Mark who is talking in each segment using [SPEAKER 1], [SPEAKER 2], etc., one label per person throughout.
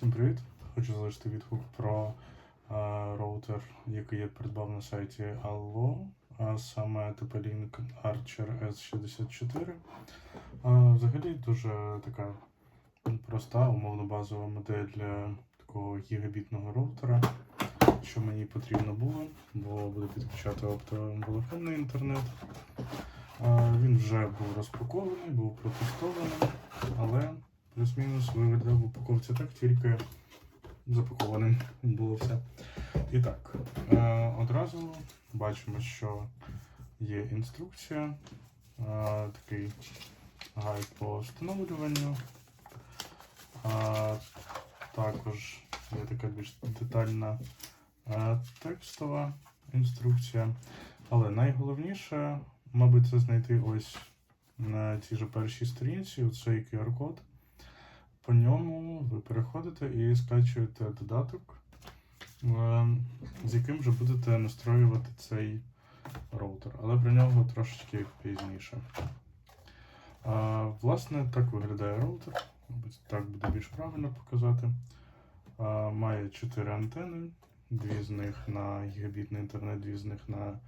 [SPEAKER 1] Всім привіт! Хочу залишити відгук про е, роутер, який я придбав на сайті Allo, а саме TP-Link Archer S64. Е, взагалі дуже така проста, умовно базова модель для такого гігабітного роутера, що мені потрібно було, бо буду підключати оптоволоконний інтернет. Е, Він вже був розпакований, був протестований, але плюс-мінус виглядав в упаковці так, тільки запакованим було все. І так, е, одразу бачимо, що є інструкція, е, такий гайд по встановлюванню. Також є така більш детальна е, текстова інструкція. Але найголовніше, мабуть, це знайти ось на цій же першій сторінці оцей QR-код. По ньому ви переходите і скачуєте додаток, е, з яким вже будете настроювати цей роутер, але про нього трошечки пізніше. А, Власне, так виглядає роутер. Мабуть, так буде більш правильно показати. А, Має 4 антени, дві з них на гігабітний інтернет, дві з них на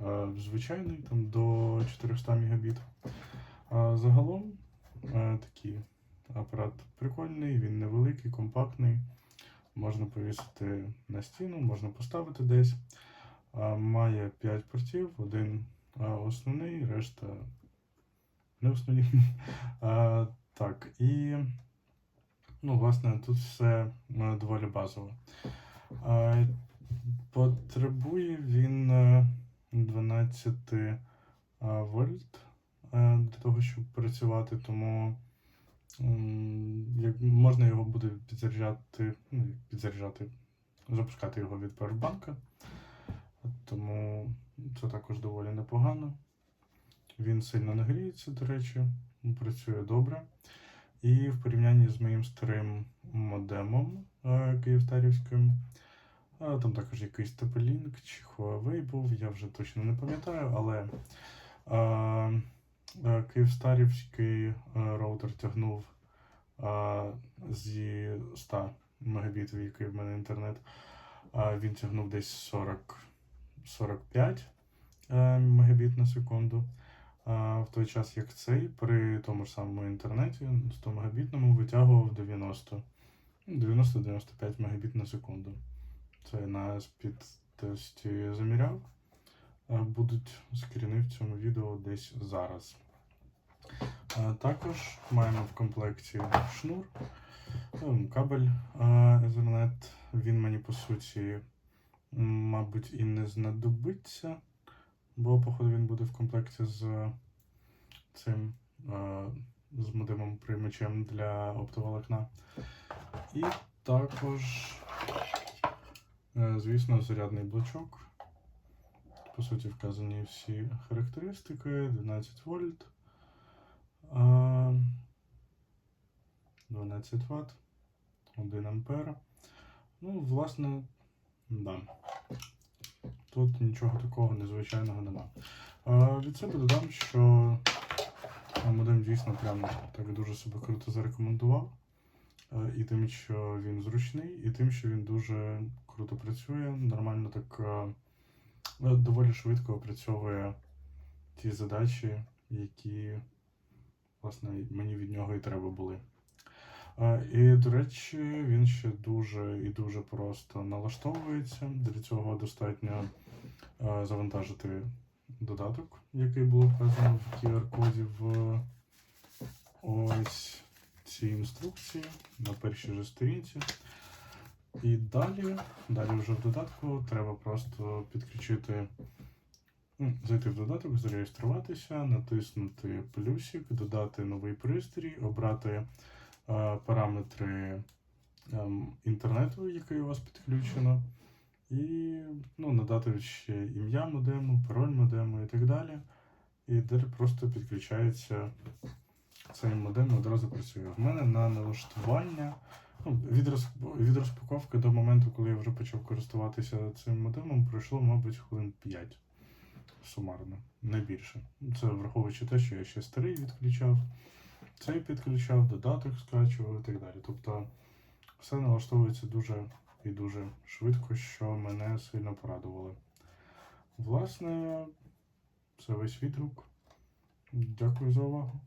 [SPEAKER 1] е, звичайний, там до 400 мегабіт. А загалом е, такий апарат прикольний, він невеликий, компактний. Можна повісити на стіну, можна поставити десь. Має 5 портів, один основний, решта не основні. Так, і ну, власне, тут все е, доволі базово. Потребує він е, 12 е, вольт е, для того, щоб працювати, тому можна його буде підзаряджати, ну, підзаряджати, запускати його від поwerbank, тому це також доволі непогано. Він сильно не гріється, до речі, працює добре. І в порівнянні з моїм старим модемом е, київстарівським, е, там також якийсь TP-Link чи Huawei був, я вже точно не пам'ятаю, але е, київстарівський е, роутер тягнув е, зі 100 мегабіт, який в мене інтернет, е, він тягнув десь 40 45 е, мегабіт на секунду. В той час, як цей, при тому ж самому інтернеті 100 мегабітному витягував 90 90-95 мегабіт на секунду. Це на спідтесті заміряв. Е, Будуть скріни в цьому відео десь зараз. Також маємо в комплекті шнур, ну, кабель е, Ethernet. Він мені по суті, мабуть, і не знадобиться, бо, походу, він буде в комплекті з цим е, з модемом приймачем для оптоволокна. І також, е, звісно, зарядний блочок. По суті, вказані всі характеристики: 12 вольт, е, 12 Вт, 1 ампер. Ну, власне, да. Тут нічого такого незвичайного нема. Від себе додам, що модем дійсно прям так дуже себе круто зарекомендував. І тим, що він зручний, і тим, що він дуже круто працює, нормально так доволі швидко опрацьовує ті задачі, які власне мені від нього і треба були. І, до речі, він ще дуже і дуже просто налаштовується. Для цього достатньо е, завантажити додаток, який було вказано в QR-коді в ось цій інструкції на першій же сторінці. І далі, далі вже в додатку треба просто підключити, ну, зайти в додаток, зареєструватися, натиснути плюсик, додати новий пристрій, обрати е, параметри ем, інтернету, який у вас підключено, і ну, надати ще ім'я модему, пароль модему і так далі. І далі просто підключається цей модем і одразу працює. В мене на налаштування ну, від, роз, від розпаковки до моменту, коли я вже почав користуватися цим модемом, пройшло, мабуть, хвилин 5 сумарно, не більше. Це враховуючи те, що я ще старий відключав, цей підключав, додаток скачував і так далі. Тобто Все налаштовується дуже і дуже швидко, що мене сильно порадувало. Власне, це весь відгук. Дякую за увагу.